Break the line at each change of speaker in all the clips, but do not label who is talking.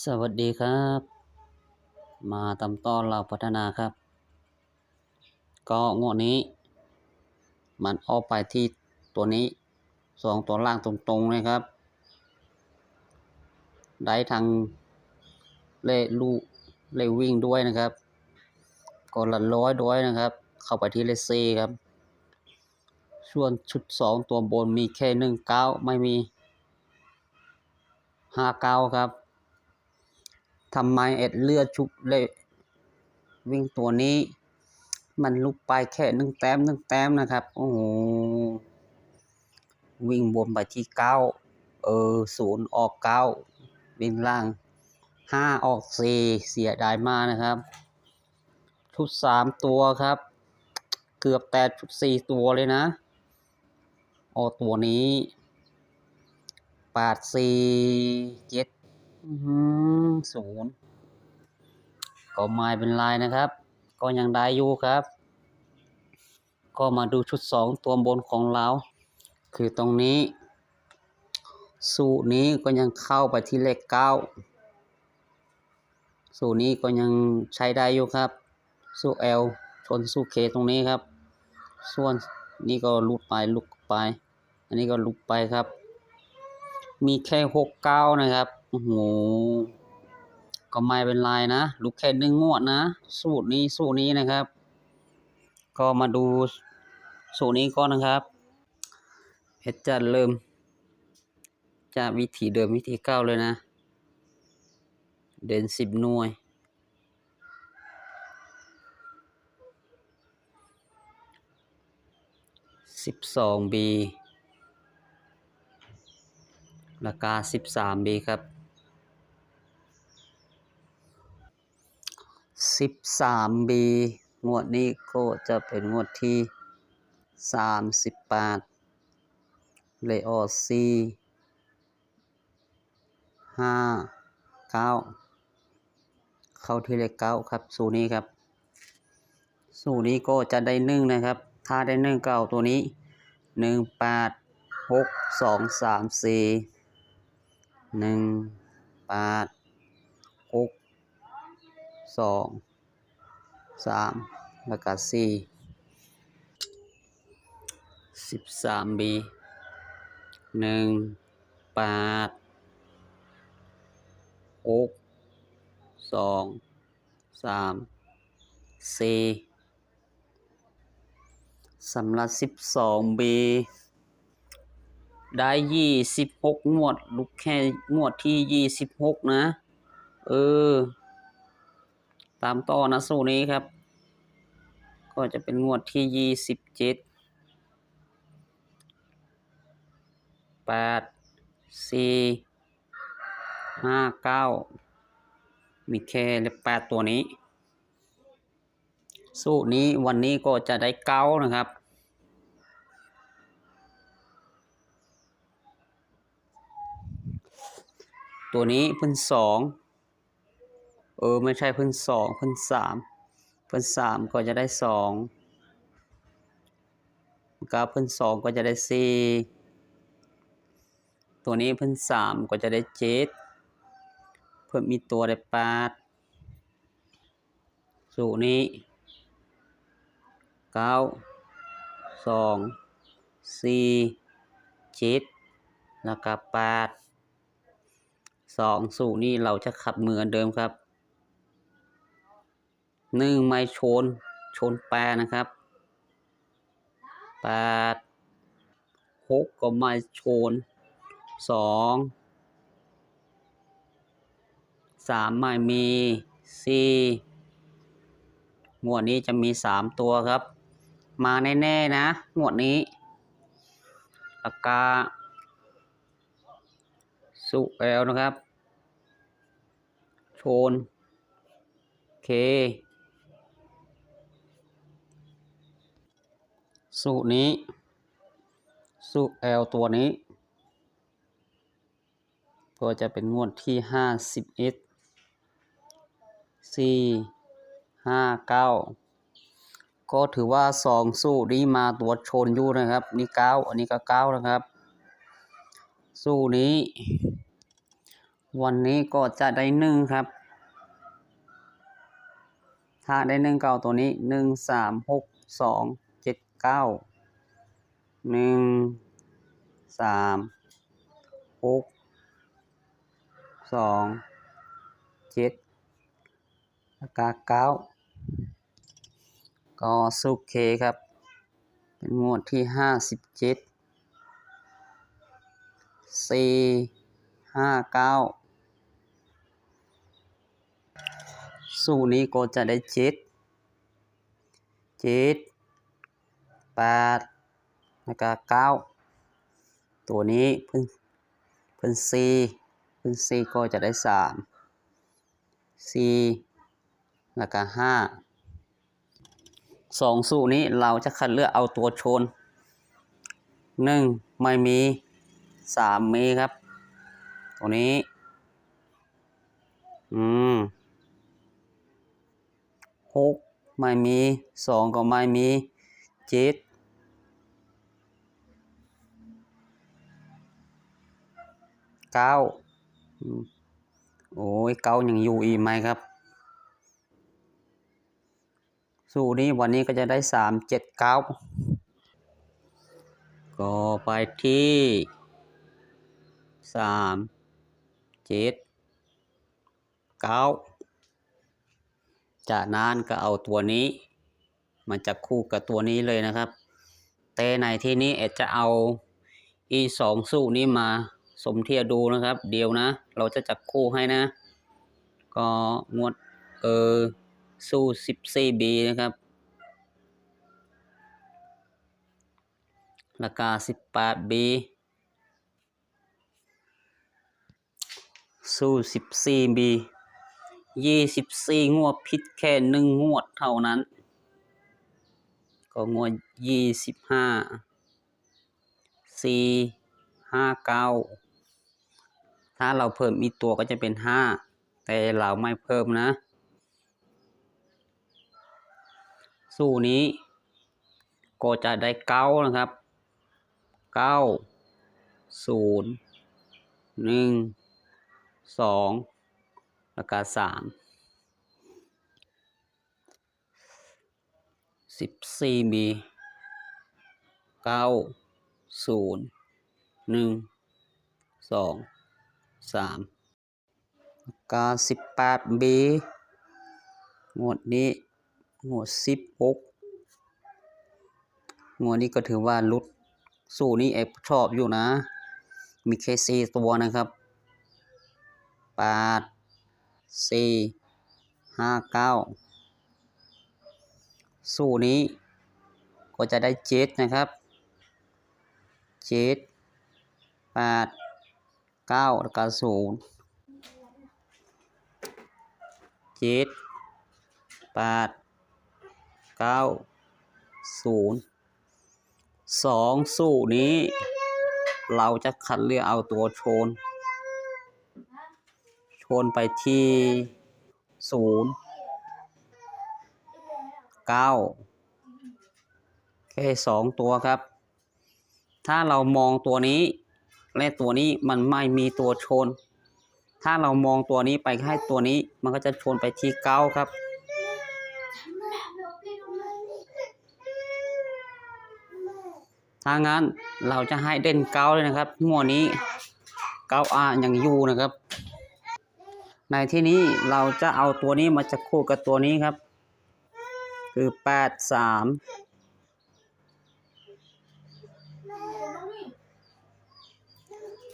สวัสดีครับ มาตามต้อนเราพัฒนาครับ ก็งวดนี้ มันออกไปที่ตัวนี้สองตัวล่างตรงๆเลยครับ ได้ทางเล่ลูเล่วิ่งด้วยนะครับก็ละร้อยด้วยนะครับ เข้าไปที่เลขซีครับ ส่วนชุดสองตัวบนมีแค่หนึ่งเก้าไม่มีห้าเก้าครับ ทำไมเอ็ดเลือดชุบเลยวิ่งตัวนี้ มันลุกไปแค่นึ่งแต้มนึ่งแต้มนะครับ โอ้โห วิ่งบนไปที่เก้าเออศูนย์ออกเก้าวิ่งล่างห้าออกสี่เสียดายมากนะครับ ชุดสามตัวครับ เกือบแต่ชุดสี่ตัวเลยนะออตัวนี้แปดสี่เจ็ด ศูนย์ก็ไม่เป็นไรนะครับ ก็ยังได้อยู่ครับ ก็มาดูชุดสองตัวบนของเรา คือตรงนี้ สูตรนี้ก็ยังเข้าไปที่เลขเก้าสูตรนี้ก็ยังใช้ได้อยู่ครับ สู้เอลชนสู้เคตรงนี้ครับ ส่วนนี้ก็ลุดไปลุกไป อันนี้ก็ลุกไปครับ มีแค่หกเก้านะครับ โอ้โห ก็ไม่เป็นไรนะลูกแค่หนึ่งงวดนะ สูตรนี้สูตรนี้นะครับ ก็มาดูสูตรนี้ก่อนนะครับเพชรจะเริ่มจากวิธีเดิมวิธีเก้าเลยนะ เดินสิบหน่วยสิบสองบีราคาสิบสามบีครับ สิบสามบีงวดนี้ก็จะเป็นงวดที่สามสิบแปดเลออซีห้าเก้าเข้าที่เลขเก้าครับสูตรนี้ครับ สูตรนี้ก็จะได้หนึ่งนะครับ ถ้าได้หนึ่งเก้าตัวนี้หนึ่งแปดหกสองสามสี่หนึ่งแปดหกสอง สามแล้วก็สี่สิบสามบีหนึ่งแปดหกสองสามสี่สำหรับสิบสองบีได้ยี่สิบหกงวดลูกแค่งวดที่ยี่สิบหกนะ เออ ตามต่อนะสูตรนี้ครับ ก็จะเป็นงวดที่ยี่สิบเจ็ดแปดสี่ห้าเก้ามีแค่เลขแปดตัวนี้ สูตรนี้วันนี้ก็จะได้เก้านะครับตัวนี้เพิ่นสอง ออไม่ใช่เพิ่นสองเพิ่นสามเพิ่นสามก็จะได้สองกับเพิ่นสองก็จะได้สี่ตัวนี้เพิ่นสามก็จะได้เจ็ดเพิ่มมีตัวได้แปดสูตรนี้เก้าสองสี่เจ็ดแล้วก็แปดสองสูตรนี้เราจะขับเหมือนเดิมครับ หนึ่งไม้ชน ชนแปดนะครับแปดหกก็ไม้ชนสองสามไม้มีสี่งวดนี้จะมีสามตัวครับ มาแน่ๆนะงวดนี้ปากกา สุแอลนะครับ โชน เค สูตรนี้ สูแอลตัวนี้ ก็จะเป็นงวดที่ห้าสิบเอ็ดสี่ห้าเก้าก็ถือว่าสองสูตรนี้มาตัวชนอยู่นะครับ นี่เก้าอันนี้ก็เก้านะครับ สูตรนี้ วันนี้ก็จะได้หนึ่งครับถ้าได้หนึ่งเก้าตัวนี้หนึ่งสามหกสอง เก้าหนึ่งสามหกสองเจ็ดก็เก้าก็สุเคครับ เป็นงวดที่ห้าสิบเจ็ดสี่ห้าเก้าสูนี้ก็จะได้เจ็ดเจ็ด แปดแล้วก็เก้าตัวนี้เพิ่งเพิ่งสี่เพิ่งสี่ก็จะได้สามสี่แล้วก็ห้าสองสูตรนี้เราจะคัดเลือกเอาตัวชนหนึ่งไม่มีสามมีครับ ตัวนี้ อืมหกไม่มีสองก็ไม่มี เจ็ดเก้าโอ้ยเก้ายังอยู่อีกไหมครับ สูตรนี้วันนี้ก็จะได้สามเจ็ดเก้าก็ไปที่สามเจ็ดเก้าจากนั้นก็เอาตัวนี้ มันจะคู่กับตัวนี้เลยนะครับ แต่ในที่นี้เอดจะเอาอีสองสูตรนี้มาสมเทียดูนะครับ เดียวนะ เราจะจับคู่ให้นะ ก็งวดเออสู้สิบสี่บีนะครับ ราคาสิบแปดบีสู้สิบสี่บียี่สิบสี่งวดผิดแค่หนึ่งงวดเท่านั้น ก็งวดยี่สิบห้าสี่ห้าเก้าถ้าเราเพิ่มอีกตัวก็จะเป็นห้าแต่เราไม่เพิ่มนะ สู้นี้ก็จะได้เก้านะครับเก้าศูนย์หนึ่งสองแล้วก็สาม สิบสี่มีเก้าศูนย์หนึ่งสองสามแล้วก็สิบแปดบีงวดนี้งวดสิบหกงวดนี้ก็ถือว่าลุดสู้นี้เอฟชอบอยู่นะ มีแค่สี่ตัวนะครับแปดสี่ห้าเก้า สู้นี้ ก็จะได้เจ็ดนะครับเจ็ดแปดเก้าแล้วก็ศูนย์เจ็ดแปดเก้าศูนย์สองสู้นี้ เราจะคัดเลือกเอาตัวโชน โชนไปที่ศูนย์ เก้าแค่สองตัวครับ ถ้าเรามองตัวนี้และตัวนี้มันไม่มีตัวชน ถ้าเรามองตัวนี้ไปให้ตัวนี้มันก็จะชนไปที่เก้าครับ ถ้างั้นเราจะให้เด่นเก้าเลยนะครับงวดนี้เก้าอายังยูนะครับ ในที่นี้เราจะเอาตัวนี้มาจะคู่กับตัวนี้ครับ คือแปดสาม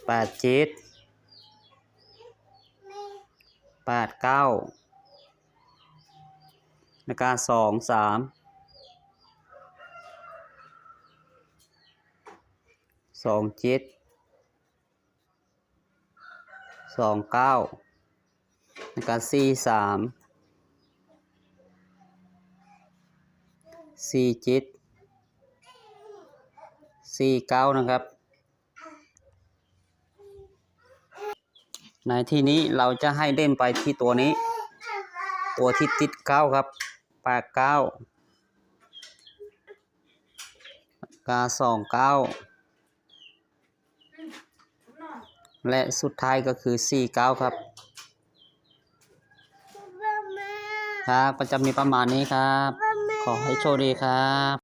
แปดเจ็ดแปดเก้าแล้วก็สองสามสองเจ็ดสองเก้าแล้วก็สี่สาม สี่จิตสี่เก้านะครับ ในที่นี้เราจะให้เล่นไปที่ตัวนี้ ตัวที่ติดเก้าครับปากเก้ากาสองเก้าและสุดท้ายก็คือสี่เก้าครับครับประจำมีประมาณนี้ครับ ขอให้โชคดีครับ